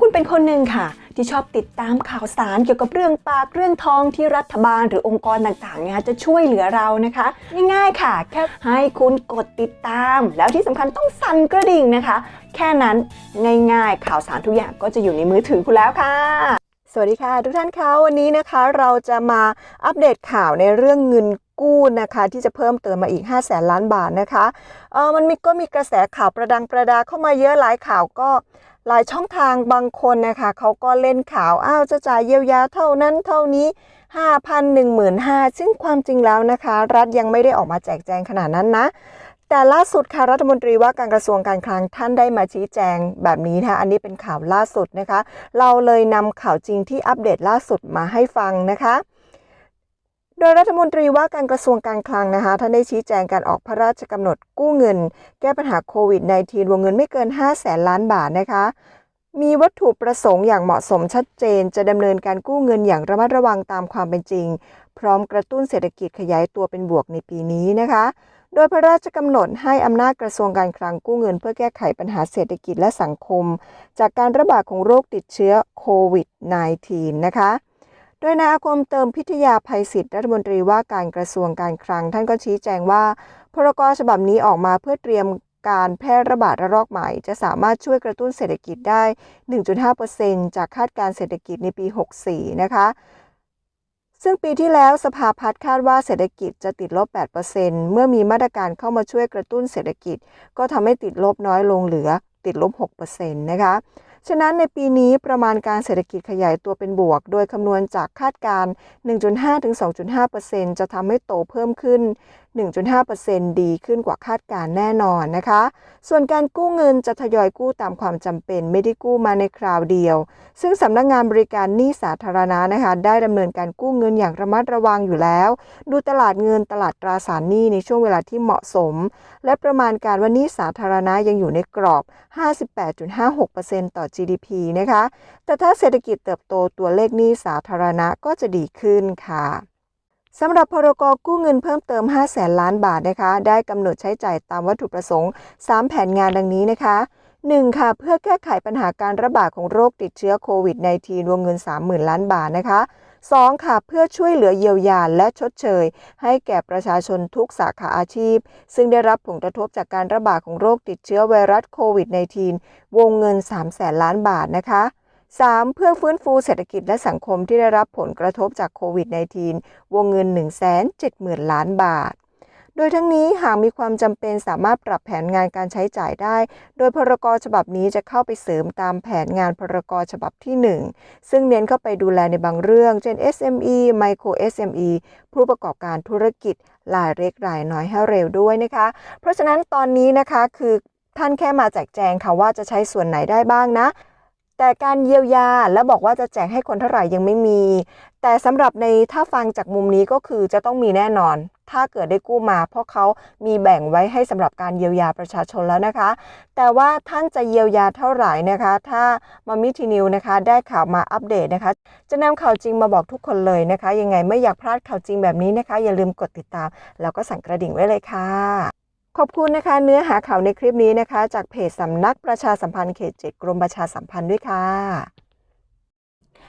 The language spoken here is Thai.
คุณเป็นคนหนึ่งค่ะ ที่ชอบติดตามข่าวสารเกี่ยวกับเรื่องปากเรื่องทองที่รัฐบาลหรือองค์กรต่างๆเนี่ยจะช่วยเหลือเรานะคะ ง่ายๆค่ะ แค่ให้คุณกดติดตาม แล้วที่สำคัญต้องสั่นกระดิ่งนะคะ แค่นั้นง่ายๆ ข่าวสารทุกอย่างก็จะอยู่ในมือถือคุณแล้วค่ะสวัสดีค่ะ ทุกท่านคะวันนี้นะคะเราจะมาอัปเดตข่าวในเรื่องเงินกู้นะคะที่จะเพิ่มเติมมาอีก 5 0 0แสนล้านบาทนะคะเออมันมีก็มีกระแสข่าวประดังประดาเข้ามาเยอะหลายข่าวก็ หลายช่องทางบางคนนะคะเขาก็เล่นข่าวอ้าวจะจ่ายเยียวยาเท่านั้นเท่านี้5,000 15,000ซึ่งความจริงแล้วนะคะ รัฐยังไม่ได้ออกมาแจกแจงขนาดนั้นนะ แต่ล่าสุดค่ะรัฐมนตรีว่าการกระทรวงการคลังท่านได้มาชี้แจงแบบนี้นะคะอันนี้เป็นข่าวล่าสุดนะคะ เราเลยนำข่าวจริงที่อัปเดตล่าสุดมาให้ฟังนะคะ โดยรัฐมนตรีว่าการกระทรวงการคลังนะคะท่านได้ชี้แจงการออกพระราชกำหนดกู้เงิน แก้ปัญหาโควิด -19 วงเงินไม่เกิน 5 0 0แสนล้านบาทนะคะ มีวัตถุประสงค์อย่างเหมาะสมชัดเจน จะดำเนินการกู้เงินอย่างระมัดระวังตามความเป็นจริง พร้อมกระตุ้นเศรษฐกิจขยายตัวเป็นบวกในปีนี้นะคะ โดยพระราชกำหนดให้อำนาจกระทรวงการคลังกู้เงิน เพื่อแก้ไขปัญหาเศรษฐกิจและสังคม จากการระบาดของโรคติดเชื้อโควิด -19 นะคะโดยนายอาคมเติมพิทยาภัยศิษย์รัฐมนตรีว่าการกระทรวงการคลัง ท่านก็ชี้แจงว่า พรกฉบับนี้ออกมาเพื่อเตรียมการแพร่ระบาดระลอกใหม่ จะสามารถช่วยกระตุ้นเศรษฐกิจได้ 1.5%จากคาดการเศรษฐกิจในปี 64 นะคะ ซึ่งปีที่แล้วสภาพัฒน์คาดว่าเศรษฐกิจจะติดลบ 8%เมื่อมีมาตรการเข้ามาช่วยกระตุ้นเศรษฐกิจ ก็ทำให้ติดลบน้อยลงเหลือติดลบ 6%นะคะ ฉะนั้นในปีนี้ประมาณการเศรษฐกิจขยายตัวเป็นบวก โดยคำนวณจากคาดการณ์1.5-2.5%จะทำให้โตเพิ่มขึ้น 1.5%ดีขึ้นกว่าคาดการณ์แน่นอนนะคะ ส่วนการกู้เงินจะทยอยกู้ตามความจำเป็น ไม่ได้กู้มาในคราวเดียว ซึ่งสำนักงงานบริการหนี้สาธารณะนะคะ ได้ดำเนินการกู้เงินอย่างระมัดระวังอยู่แล้ว ดูตลาดเงินตลาดตราสารหนี้ในช่วงเวลาที่เหมาะสม และประมาณการว่าหนี้สาธารณะยังอยู่ในกรอบ 58.56%ต่อ GDP นะคะ แต่ถ้าเศรษฐกิจเติบโตตัวเลขหนี้สาธารณะก็จะดีขึ้นค่ะสำหรับพรกกู้เงินเพิ่มเติม 5 0 0แสนล้านบาทนะคะ ได้กำหนดใช้จ่ายตามวัตถุประสงค์ 3 แผนงานดังนี้นะคะ 1. ค่ะ เพื่อแก้ไขปัญหาการระบาดของโรคติดเชื้อโควิด -19 วงเงิน 30,000 ล้านบาทนะคะ 2. ค่ะ เพื่อช่วยเหลือเยียวยาและชดเชย ให้แก่ประชาชนทุกสาขาอาชีพ ซึ่งได้รับผลกระทบจากการระบาดของโรคติดเชื้อไวรัสโควิด -19 วงเงิน3แสนล้านบาทนะคะ 3. เพื่อฟื้นฟูเศรษฐกิจและสังคมที่ได้รับผลกระทบจากโควิด -19 วงเงิน 170,000 ล้านบาท โดยทั้งนี้หากมีความจำเป็นสามารถปรับแผนงานการใช้จ่ายได้ โดยพรกฉบับนี้จะเข้าไปเสริมตามแผนงานพรกฉบับที่ 1 ซึ่งเน้นเข้าไปดูแลในบางเรื่อง เช่น SME Micro SME ผู้ประกอบการธุรกิจรายเล็กรายน้อยให้เร็วด้วยนะคะ เพราะฉะนั้นตอนนี้นะคะคือท่านแค่มาแจกแจงค่ะว่าจะใช้ส่วนไหนได้บ้างนะ แต่การเยียวยาและบอกว่าจะแจกให้คนเท่าไหร่ยังไม่มี แต่สำหรับในถ้าฟังจากมุมนี้ก็คือจะต้องมีแน่นอน ถ้าเกิดได้กู้มา เพราะเขามีแบ่งไว้ให้สำหรับการเยียวยาประชาชนแล้วนะคะ แต่ว่าท่านจะเยียวยาเท่าไหร่นะคะ ถ้ามามิทีนิวนะคะ ได้ข่าวมาอัปเดตนะคะ จะนำข่าวจริงมาบอกทุกคนเลยนะคะ ยังไงไม่อยากพลาดข่าวจริงแบบนี้นะคะ อย่าลืมกดติดตาม แล้วก็สั่นกระดิ่งไว้เลยค่ะขอบคุณนะคะ เนื้อหาข่าวในคลิปนี้นะคะ จากเพจสำนักประชาสัมพันธ์เขตเจ็ดกรมประชาสัมพันธ์ด้วยค่ะ